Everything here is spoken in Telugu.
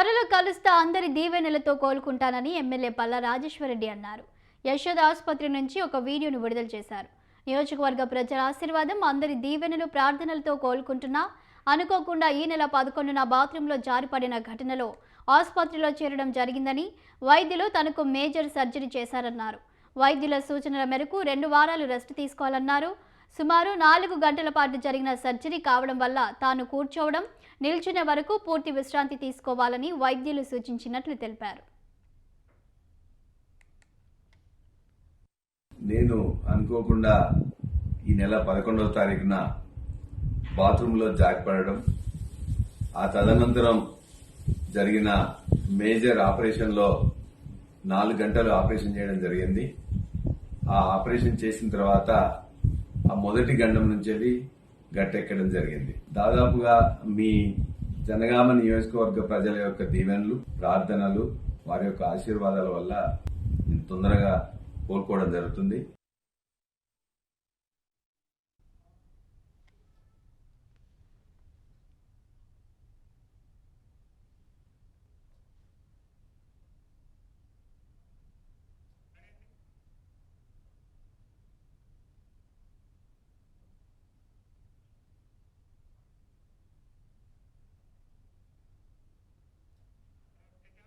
త్వరలో కలుస్తా అందరి దీవెనలతో కోలుకుంటానని ఎమ్మెల్యే పల్లా రాజేశ్వరరెడ్డి అన్నారు. యశోద ఆసుపత్రి నుంచి ఒక వీడియోను విడుదల చేశారు. నియోజకవర్గ ప్రజల ఆశీర్వాదం అందరి దీవెనలు ప్రార్థనలతో కోలుకుంటున్నా అనుకోకుండా ఈ నెల పదకొండున బాత్రూంలో జారిపడిన ఘటనలో ఆసుపత్రిలో చేరడం జరిగిందని వైద్యులు తనకు మేజర్ సర్జరీ చేశారన్నారు. వైద్యుల సూచనల మేరకు రెండు వారాలు రెస్ట్ తీసుకోవాలన్నారు. సుమారు నాలుగు గంటల పాటు జరిగిన సర్జరీ కావడం వల్ల తాను కూర్చోవడం నిల్చునే వరకు పూర్తి విశ్రాంతి తీసుకోవాలని వైద్యులు సూచించినట్లు తెలిపారు. నేను అనుకోకుండా ఈ నెల పదకొండవ తారీఖున బాత్రూంలో జారిపడడం ఆ తదనంతరం జరిగిన మేజర్ ఆపరేషన్లో నాలుగు గంటలు ఆపరేషన్ చేయడం జరిగింది. ఆ ఆపరేషన్ చేసిన తర్వాత ఆ మొదటి గండం నుంచి వెళ్ళి గట్టెక్కడం జరిగింది. దాదాపుగా మీ జనగామ నియోజకవర్గ ప్రజల యొక్క దీవెనలు ప్రార్థనలు వారి యొక్క ఆశీర్వాదాల వల్ల నేను తొందరగా కోలుకోవడం జరుగుతుంది.